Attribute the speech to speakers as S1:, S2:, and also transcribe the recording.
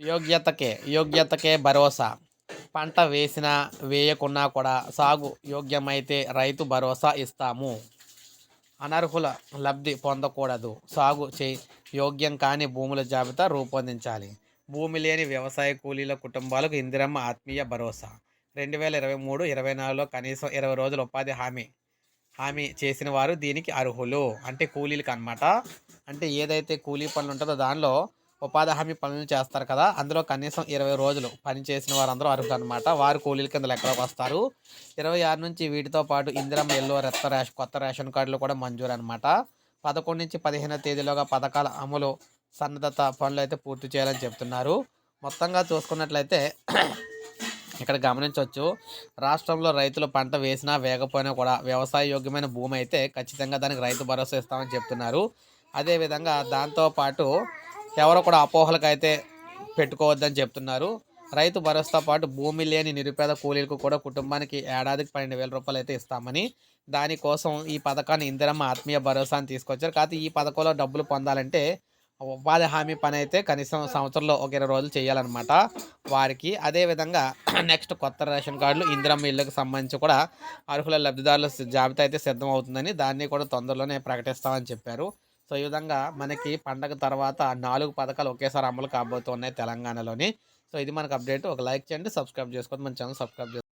S1: యోగ్యతకే యోగ్యతకే భరోసా. పంట వేసినా వేయకున్నా కూడా సాగు యోగ్యమైతే రైతు భరోసా ఇస్తాము. అనర్హుల లబ్ధి పొందకూడదు. సాగు చే యోగ్యం కాని భూముల జాబితా రూపొందించాలి. భూమి లేని వ్యవసాయ కూలీల కుటుంబాలకు ఇందిరమ్మ ఆత్మీయ భరోసా. రెండు వేల ఇరవై మూడు ఇరవై నాలుగులో కనీసం ఇరవై రోజుల ఉపాధి హామీ. హామీ చేసిన వారు దీనికి అర్హులు. అంటే కూలీలకు అనమాట అంటే ఏదైతే కూలీ పనులు ఉంటుందో దానిలో ఉపాధి హామీ పనులు చేస్తారు కదా అందులో కనీసం ఇరవై రోజులు పని చేసిన వారందరూ అర్హులు అనమాట వారు కూలీల కింద లెక్కలోకి వస్తారు. ఇరవై ఆరు నుంచి వీటితో పాటు ఇందిరమ్మ ఎల్లో రెత్త రేషన్ కొత్త రేషన్ కార్డులు కూడా మంజూరు అనమాట పదకొండు నుంచి పదిహేను తేదీలోగా పథకాల అమలు సన్నద్ధత పనులు అయితే పూర్తి చేయాలని చెప్తున్నారు. మొత్తంగా చూసుకున్నట్లయితే ఇక్కడ గమనించవచ్చు రాష్ట్రంలో రైతులు పంట వేసినా వేగపోయినా కూడా వ్యవసాయ యోగ్యమైన భూమి అయితే ఖచ్చితంగా దానికి రైతు భరోసా ఇస్తామని చెప్తున్నారు. అదేవిధంగా దాంతోపాటు ఎవరో కూడా అపోహలకు అయితే పెట్టుకోవద్దని చెప్తున్నారు. రైతు భరోసాతో పాటు భూమి లేని నిరుపేద కూలీలకు కూడా కుటుంబానికి ఏడాదికి పన్నెండు వేల రూపాయలు అయితే ఇస్తామని దానికోసం ఈ పథకాన్ని ఇందిరమ్మ ఆత్మీయ భరోసా అని తీసుకొచ్చారు. కాకపోతే ఈ పథకంలో డబ్బులు పొందాలంటే ఉపాధి హామీ పని అయితే కనీసం సంవత్సరంలో ఒక ఇరవై రోజులు చేయాలన్నమాట వారికి. అదేవిధంగా నెక్స్ట్ కొత్త రేషన్ కార్డులు ఇందిరమ్మ ఇళ్ళకు సంబంధించి కూడా అర్హుల లబ్ధిదారుల జాబితా అయితే సిద్ధం అవుతుందని దాన్ని కూడా తొందరలోనే ప్రకటిస్తామని చెప్పారు. సో ఈ విధంగా మనకి పండగ తర్వాత నాలుగు పథకాలు ఒకేసారి అమలు కాబోతున్నాయి తెలంగాణలోని. సో ఇది మనకు అప్డేట్. ఒక లైక్ చేయండి సబ్స్క్రైబ్ చేసుకోండి. మన ఛానల్ సబ్స్క్రైబ్ చేసుకోండి.